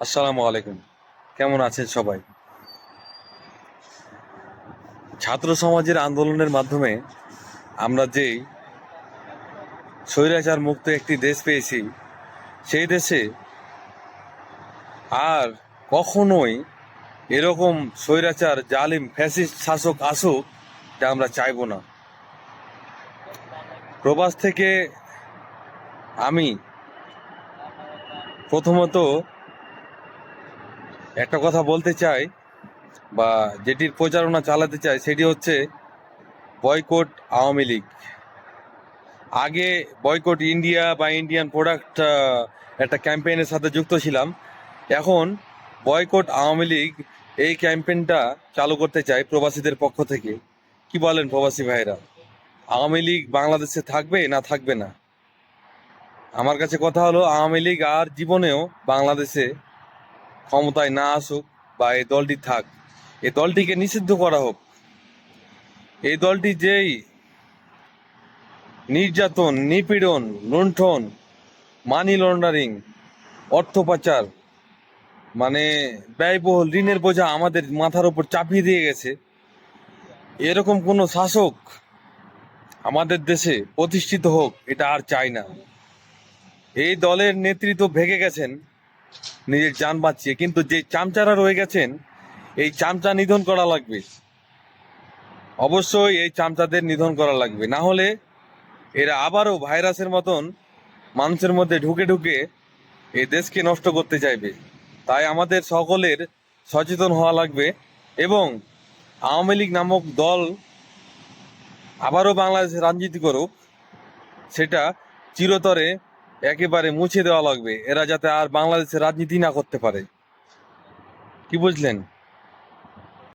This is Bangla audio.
আসসালামু আলাইকুম। কেমন আছেন সবাই? ছাত্র সমাজের আন্দোলনের মাধ্যমে আমরা যেই স্বৈরাচার মুক্ত একটি দেশ পেয়েছি, সেই দেশে আর কখনোই এরকম স্বৈরাচার, জালিম, ফ্যাসিস্ট শাসক আসুক যা আমরা চাইব না। প্রবাস থেকে আমি প্রথমত একটা কথা বলতে চাই বা যেটির প্রচারণা চালাতে চাই সেটি হচ্ছে বয়কট আওয়ামী লীগ। আগে বয়কট ইন্ডিয়া বা ইন্ডিয়ান প্রোডাক্ট একটা ক্যাম্পেইনের সাথে যুক্ত ছিলাম। এখন বয়কট আওয়ামী লীগ এই ক্যাম্পেইনটা চালু করতে চাই প্রবাসীদের পক্ষ থেকে। কি বলেন প্রবাসী ভাইরা? আওয়ামী লীগ বাংলাদেশে থাকবে না থাকবে না? আমার কাছে কথা হলো, আওয়ামী লীগ আর জীবনেও বাংলাদেশে ক্ষমতায় না আসুক বা এই দলটি থাক, এই দলটিকে নিষিদ্ধ করা হোক। এই দলটি যেই নির্যাতন, নিপীড়ন, লুণ্ঠন মানি লন্ডারিং অর্থ পাচার মানে ব্যয়বহুল ঋণের বোঝা আমাদের মাথার উপর চাপিয়ে দিয়ে গেছে। এরকম কোনো শাসক আমাদের দেশে প্রতিষ্ঠিত হোক, এটা আর চাই না। এই দলের নেতৃত্ব ভেঙে গেছেন। নিজের যান বাঁচিয়ে, কিন্তু যে চামচারা রয়ে গেছেন, এই চামচা নিধন করা লাগবে। অবশ্যই এই চামচাদের নিধন করা লাগবে। না হলে এরা আবারও ভাইরাসের মতন মানুষের মধ্যে ঢুকে ঢুকে এই দেশকে নষ্ট করতে চাইবে। তাই আমাদের সকলের সচেতন হওয়া লাগবে এবং আওয়ামী লীগ নামক দল আবারও বাংলাদেশে রাজনীতি করুক, সেটা চিরতরে একেবারে মুছে দেওয়া লাগবে। এরা যাতে আর বাংলাদেশের রাজনীতি না করতে পারে। কি বুঝলেন?